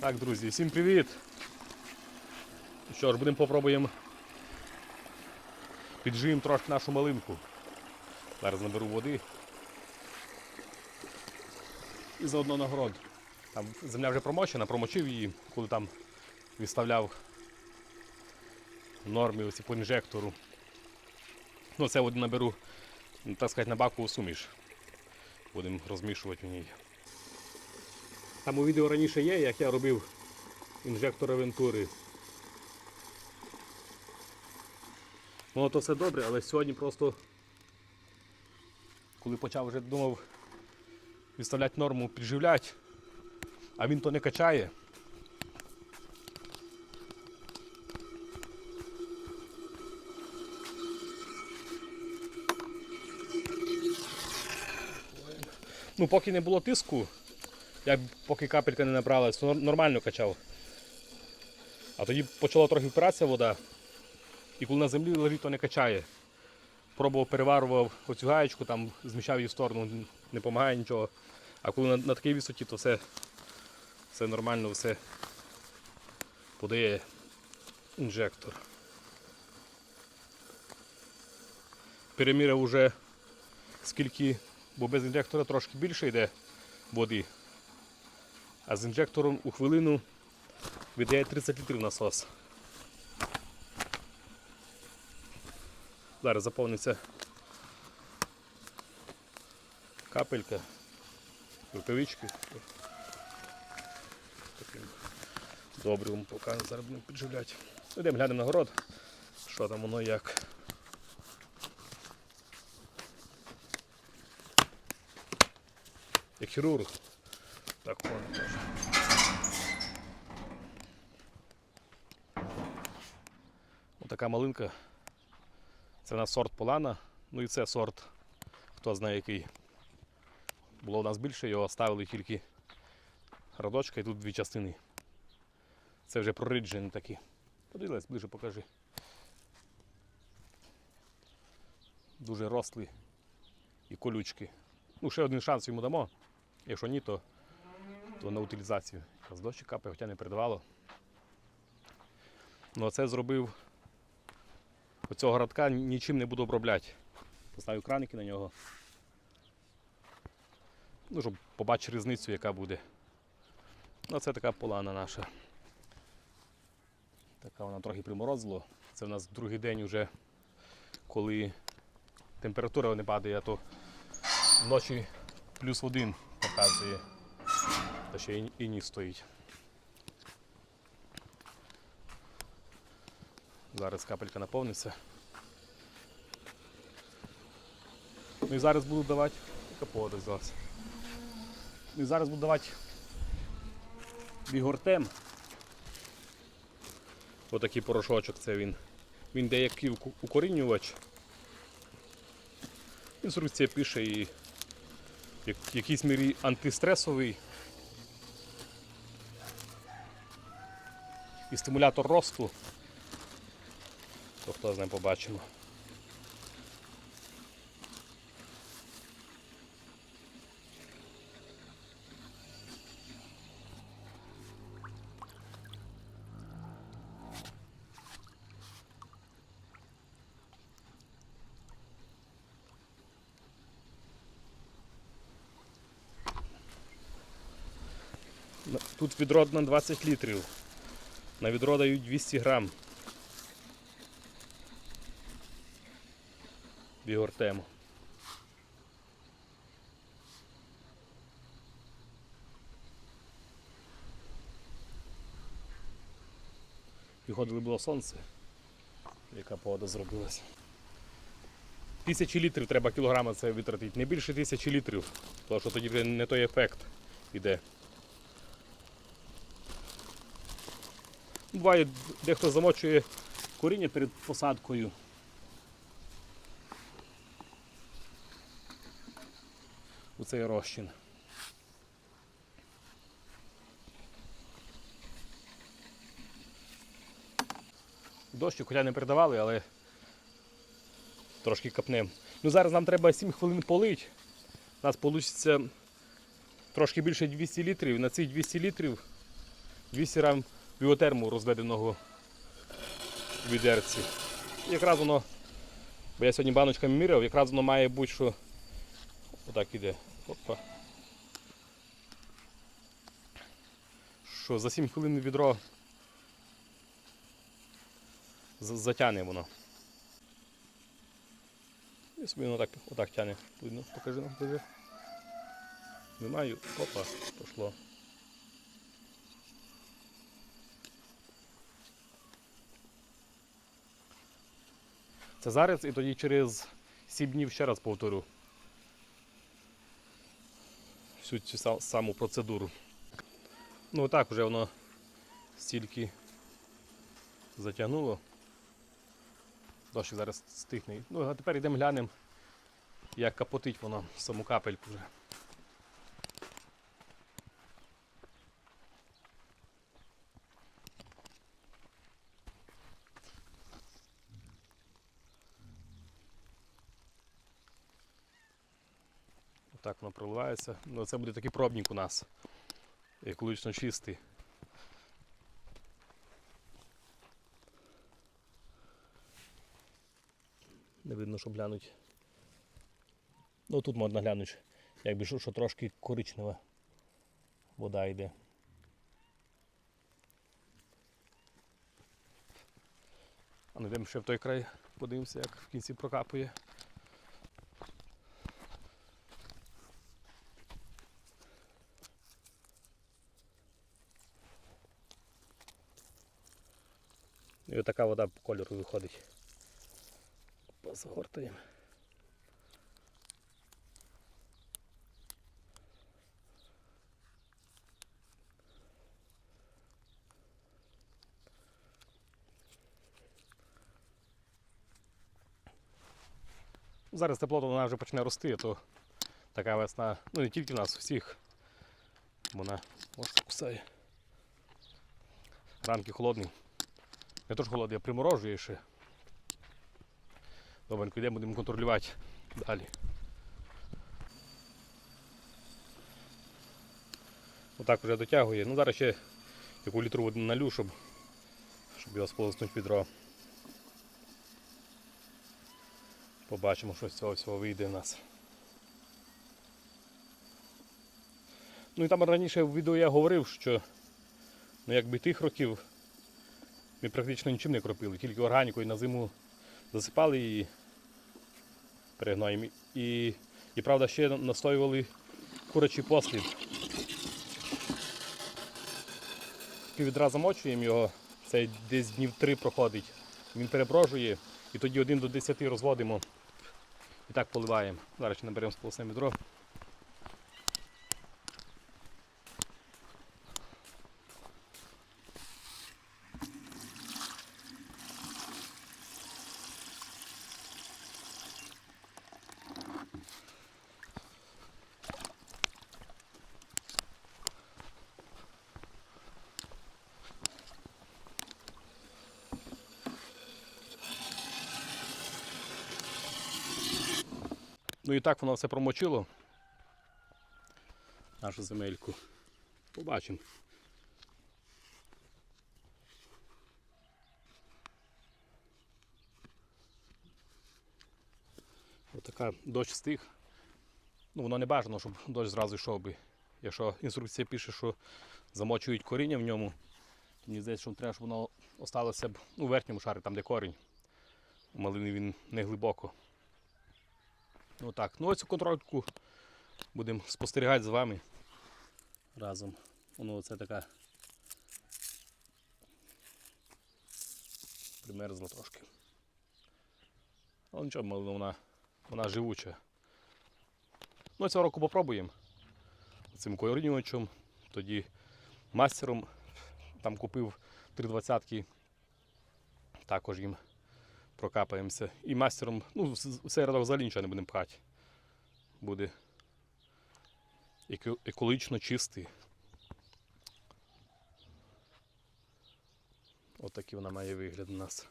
Так, друзі, всім привіт! Що ж, будемо попробуємо підживемо трошки нашу малинку. Зараз наберу води. І заодно нагород. Там земля вже промочена, промочив її, коли там відставляв нормі ось по інжектору. Ну, це воду наберу, так сказати, на бакову суміш. Будемо розмішувати в ній. Там у відео раніше є, як я робив інжектор Авентури. Воно то все добре, але сьогодні просто, коли почав вже думав відставляти норму, підживляти, а він то не качає. Ну, поки не було тиску, як поки капелька не набралась, нормально качав. А тоді почала трохи впиратися вода, і коли на землі лежить, то не качає. Пробував, переварував оцю гаєчку, там зміщав її в сторону, не допомагає нічого. А коли на, на такій висоті, то все, все нормально, все подає інжектор. Переміряв уже скільки, бо без інжектора трошки більше йде води. А з інжектором у хвилину видає 30 літрів насос. Зараз заповниться капелька, рукавички. Таким добрим поки зараз будемо підживляти. Йдемо глянемо на город, що там воно як. Як хірург. Так от. теж. Отака малинка. Це у нас сорт Полана. Ну і це сорт, хто знає який. Було у нас більше, його ставили тільки радочка і тут дві частини. Це вже проріджені такі. Подивилась, ближе покажи. Дуже рослі і колючки. Ну, ще один шанс йому дамо. Якщо ні, то, то на утилізацію. З дощі капає, хоча не передавало. Ну а це зробив оцього городка нічим не буду обробляти. Поставив краники на нього. Ну, щоб побачити різницю, яка буде. Ну, це така полана наша. Така вона трохи приморозило. Це в нас другий день вже, коли температура не падає, а то вночі плюс один показує. Та ще і, і ніс стоїть. Зараз капелька наповниться. Ну і зараз буду давати капода взялася. Ну і зараз буду давати бігортем. Отакий порошочок це він. Він деякий укорінювач. Інструкція пише і в якійсь мірі антистресовий. І стимулятор росту. То хто з ним побачимо. Тут відро на 20 літрів. На відро дають 200 грам. Бігортему. Виходили було сонце, яка погода зробилася. Тисячі літрів треба кілограма це витратити, не більше тисячі літрів, тому що тоді не той ефект іде. Буває, дехто замочує коріння перед посадкою. У цей розчин. Дощик, хоча не передавали, але трошки капнем. Ну зараз нам треба 7 хвилин полить. У нас вийде трошки більше 200 літрів. На цих 200 літрів вісіра біотерму розведеного в відерці. Якраз воно, бо я сьогодні баночками міряв, якраз воно має бути, що отак іде. Опа. Що за 7 хвилин відро затягне воно. І собі воно так, отак тягне. Покажи нам, покажи. Немає, опа, пішло. Це зараз і тоді через 7 днів ще раз повторю всю цю саму процедуру. Ну так вже воно стільки затягнуло. Дощик зараз стихне. Ну а тепер йдемо глянемо, як капотить воно саму капельку вже. Так воно проливається. Ну, це буде такий пробник у нас. Екологічно чистий. Не видно, щоб глянуть. Ну тут можна глянути, якби що, що трошки коричнева вода йде. А ну йдемо ще в той край, подивимося, як в кінці прокапує. І отака вода по кольору виходить. Позагортаємо. Зараз теплота вона вже почне рости, то така весна, ну не тільки в нас, всіх. Вона ось кусає. Ранки холодні. Не то ж холодний, а приморожує ще. Добренько, йдемо, будемо контролювати далі. Отак вже дотягує. Ну зараз ще яку літру води налю, щоб, щоб його сполоснути відро. Побачимо, що з цього всього вийде в нас. Ну і там раніше в відео я говорив, що ну, якби тих років ми практично нічим не кропили, тільки органікою на зиму засипали її перегноєм. І, і правда ще настоювали курячий послід. Піввідра замочуємо його, це десь днів три проходить. Він переброжує і тоді один до 10 розводимо і так поливаємо. Зараз наберемо сполосне відро. Ну і так воно все промочило. Нашу земельку. Побачимо. Отака дощ стих. Ну, воно не бажано, щоб дощ зразу йшов би. Якщо інструкція пише, що замочують коріння в ньому, то мені здається, що треба, щоб воно осталося б у верхньому шарі, там де корінь. У малини він не глибоко. Ну так, ну ось цю контрольку будемо спостерігати з вами разом. Воно це така примерзла трошки. Але нічого, вона, вона живуча. Ну цього року попробуємо цим корінювачем. Тоді мастером там купив 320-ки, також їм прокапаємося. І мастером, ну, в взагалі нічого не будемо пхати. Буде екологічно чистий. От такий вона має вигляд у нас.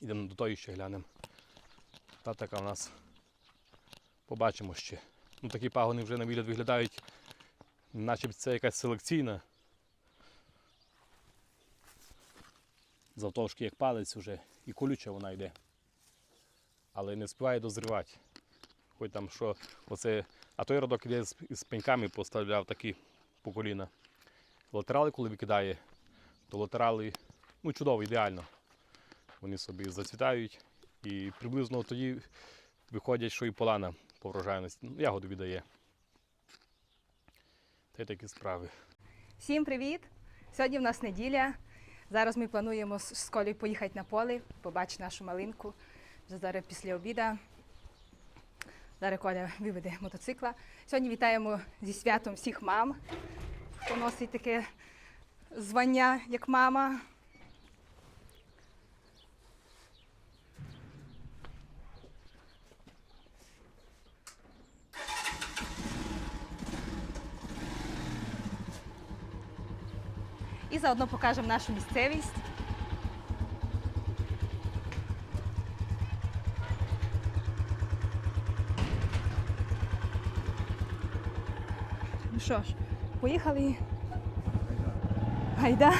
Ідемо до тої ще глянемо. Та така у нас. Побачимо ще. Ну такі пагони вже на вигляд виглядають, наче це якась селекційна. Завтовшки як палець уже, і колюча вона йде. Але не співає дозрівати. Хоч там що, оце, а той родок іде з, з пеньками поставляв такі по коліна. Латерали, коли викидає, то латерали ну, чудово, ідеально. Вони собі зацвітають і приблизно тоді виходять, що і полана по врожайності. Ну, ягоду віддає. Та й такі справи. Всім привіт! Сьогодні в нас неділя. Зараз ми плануємо з колі поїхати на поле, побачити нашу малинку. Вже зараз після обіда. Зараз Коля виведе мотоцикла. Сьогодні вітаємо зі святом всіх мам, хто носить таке звання, як мама. І заодно покажемо нашу місцевість. Ну що ж, поїхали. Гайда.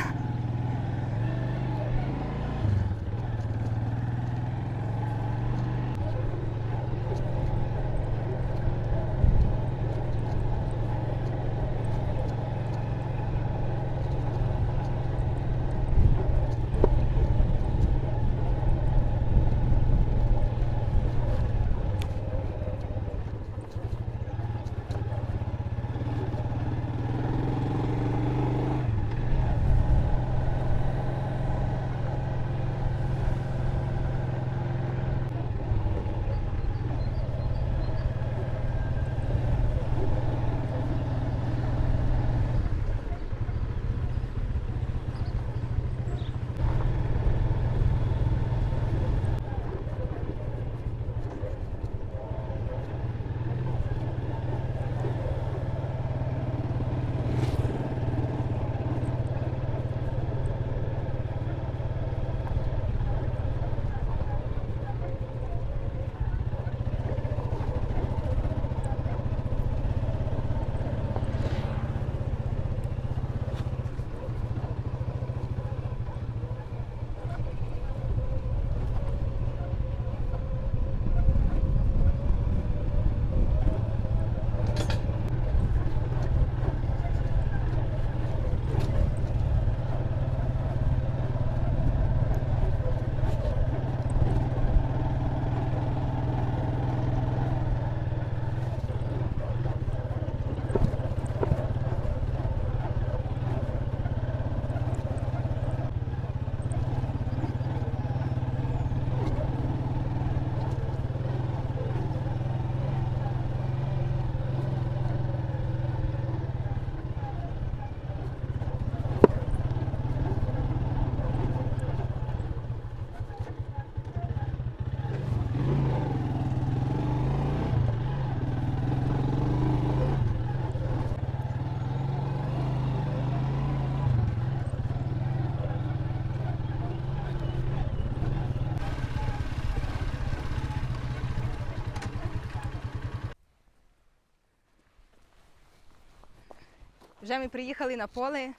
Вже ми приїхали на поле.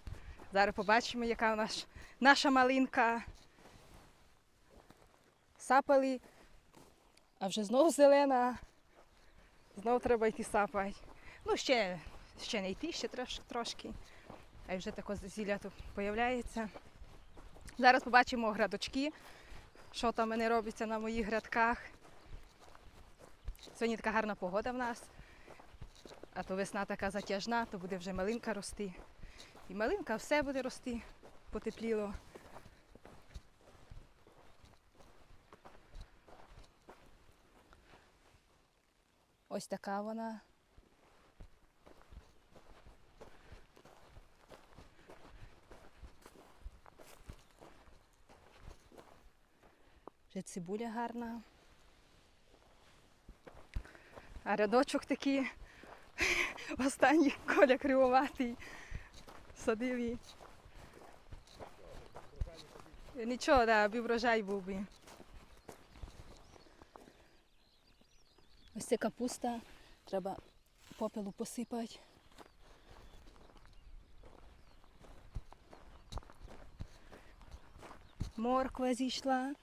Зараз побачимо, яка у нас наша малинка. Сапали, а вже знову зелена. Знову треба йти сапати. Ну, ще, ще не йти, ще трош, трошки. А вже таке зілля тут появляється. Зараз побачимо градочки, що там мене робиться на моїх грядках. Сьогодні така гарна погода в нас. А то весна така затяжна, то буде вже малинка рости. І малинка все буде рости, потепліло. Ось така вона. Вже цибуля гарна. А рядочок такий останній коля кривоватий. Садив і. Нічого, да, аби був би. Ось це капуста. Треба попелу посипати. Морква зійшла.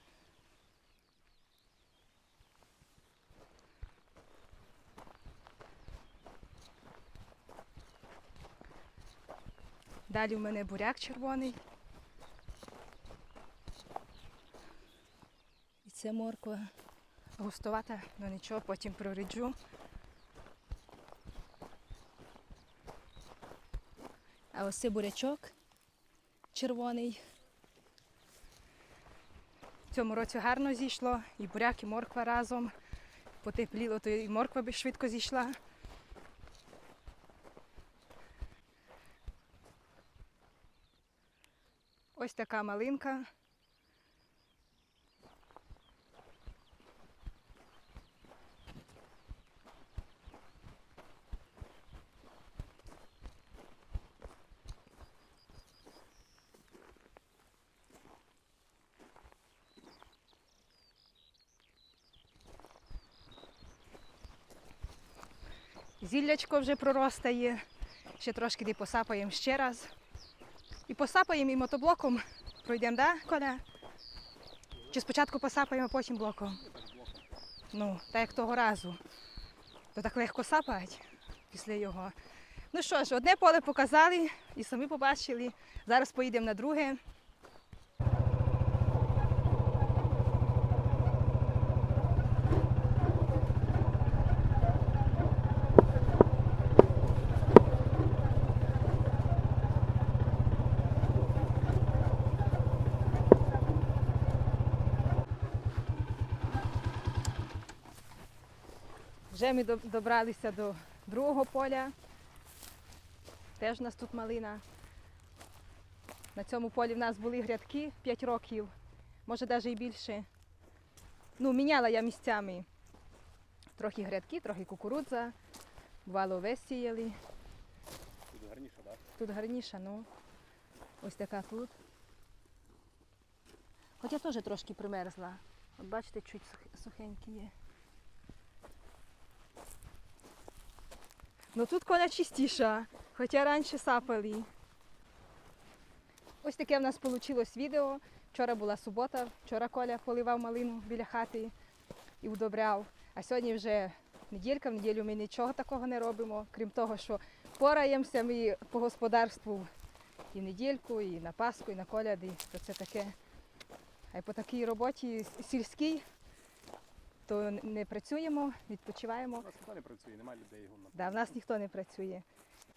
Далі в мене буряк червоний. І це морква густовата, ну нічого, потім проріджу. А ось це бурячок червоний. В цьому році гарно зійшло, і буряк, і морква разом. Потепліло, то і морква би швидко зійшла. Ось така малинка. Зіллячко вже проростає. Ще трошки посапаємо ще раз. І посапаємо і мотоблоком пройдемо, да, Коля? Чи спочатку посапаємо, а потім блоком? Ну, так як того разу. То так легко сапають після його. Ну що ж, одне поле показали і самі побачили. Зараз поїдемо на друге. Вже ми добралися до другого поля. Теж у нас тут малина. На цьому полі в нас були грядки 5 років, може навіть і більше. Ну, міняла я місцями. Трохи грядки, трохи кукурудза. Бувало овес сіяли. Тут гарніше, так? Тут гарніше, ну. Ось така тут. Хоча теж трошки примерзла. От бачите, чуть сух- сухенькі є. Ну тут коля чистіша, хоча раніше сапали. Ось таке в нас вийшло відео. Вчора була субота, вчора Коля поливав малину біля хати і удобряв. А сьогодні вже неділька, в неділю ми нічого такого не робимо, крім того, що пораємося ми по господарству і недільку, і на Пасху, і на коляди. То це таке. А й по такій роботі сільській, то не працюємо, відпочиваємо. У нас ніхто не працює, немає людей. Гумна. Да, в нас ніхто не працює.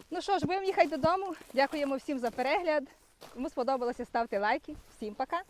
Ну що ж, будемо їхати додому. Дякуємо всім за перегляд. Кому сподобалося, ставте лайки. Всім пока!